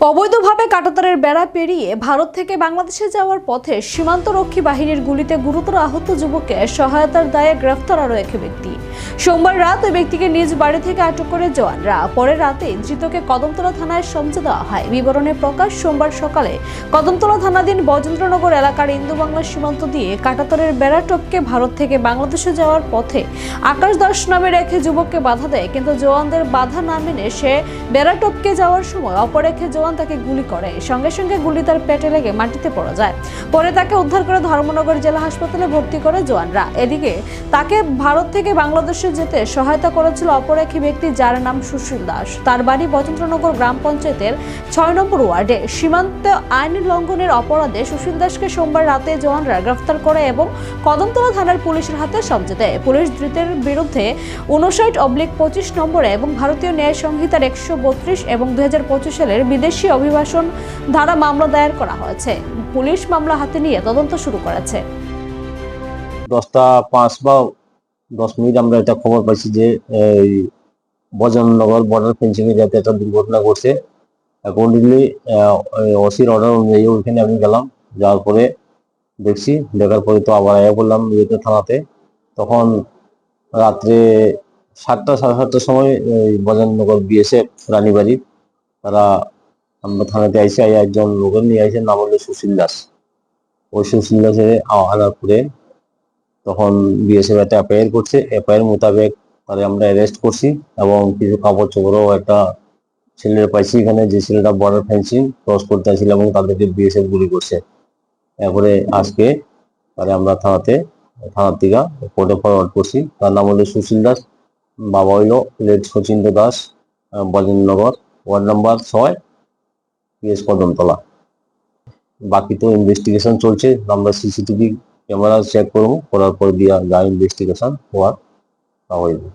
অবৈধভাবে কাটাতারের বেড়া পেরিয়ে ভারত থেকে বাংলাদেশে যাওয়ার পথে সীমান্তরক্ষী বাহিনীর গুলিতে গুরুতর আহত যুবককে সহায়তার দায়ে গ্রেফতার আরও এক ব্যক্তি। সোমবার রাত ওই ব্যক্তিকে নিজ বাড়ি থেকে আটক করে জওয়ানরা। পরে রাতে ধৃতকে কদমতলা থানায় সমঝে দেওয়া হয়। বিবরণে প্রকাশ, সোমবার সকালে কদমতলা থানাধীন বজেন্দ্রনগর এলাকার ইন্দু বাংলা সীমান্ত দিয়ে কাটাতারের বেড়া টপকে ভারত থেকে বাংলাদেশে যাওয়ার পথে আকাশ দাস নামের এক যুবককে বাধা দেয়। কিন্তু জওয়ানদের বাধা না মেনে সে বেড়া টপকে যাওয়ার সময় অপর এক জওয়ান তাকে গুলি করে। সঙ্গে সঙ্গে গুলি তার পেটে লেগে মাটিতে পড়ে যায়। পরে তাকে উদ্ধার করে ধর্মনগর জেলা হাসপাতালে ভর্তি করে জওয়ানরা। এদিকে তাকে ভারত থেকে বাংলাদেশে যেতে সহায়তা করেছিল অপর এক ব্যক্তি যার নাম সুশীল দাস। তার বাড়ি বচন্দ্রনগর গ্রাম পঞ্চায়েতের ছয় নম্বর ওয়ার্ডে। সীমান্ত আইন লঙ্ঘনের অপরাধে সুশীল দাসকে সোমবার রাতে জওয়ানরা গ্রেফতার করে এবং কদমতলা থানার পুলিশের হাতে সমঝে দেয়। পুলিশ ধৃতের বিরুদ্ধে উনষাট অবলিক পঁচিশ নম্বরে এবং ভারতীয় ন্যায় সংহিতার একশো বত্রিশ এবং দুই হাজার পঁচিশ সালের বিদেশি অভিবাসন ধারা মামলা দায়ের করা হয়েছে। পুলিশ মামলা হাতে নিয়ে তদন্ত শুরু করেছে। দশটা পাঁচ বা দশ মিনিট আমরা এটা খবর পাইছি যে, এই বজননগর বর্ডার ফেন্সিং এ যাতে একটা দুর্ঘটনা ঘটছে অ্যাকর্ডিংলি ওসির অর্ডার অনুযায়ী ওইখানে আমি গেলাম। যাওয়ার পরে দেখছি, দেখার পরে তো আবার আয়া বললাম ইয়েতে থানাতে। তখন রাত্রে সাতটা, সাড়ে সাতটার সময়, এই বজননগর বিএসএফ রানীবাড়ি তারা আমরা থানাতে আইসে একজন লোকের নিয়ে আইসে, নাম হলো সুশীল দাস। ওই সুশীল দাসের আনার পরে তখন বিএসএফ একটা এফআইআর করছে। এফআইআর মোতাবেক তারে আমরা অ্যারেস্ট করছি এবং কিছু কাপড় চোপড়ও একটা ছেলের পাইছি এখানে। যে ছেলেটা বর্ডার ফেন্সিং ক্রস করতে আসছিল এবং তাদেরকে বিএসএফ গুলি করছে। এরপরে আজকে তারে আমরা থানাতে, থানার থেকে কোর্টে ফরওয়ার্ড করছি। তার নাম হলো সুশীল দাস, বাবা হইল late Sachindra Das Bajendranagar. Ward number ছয় পিএস কদমতলা বাকি তো ইনভেস্টিগেশন চলছে, আমরা সিসিটিভি ক্যামেরা চেক করব, করার পর দিয়া যা ইনভেস্টিগেশন হওয়ার তা হইবে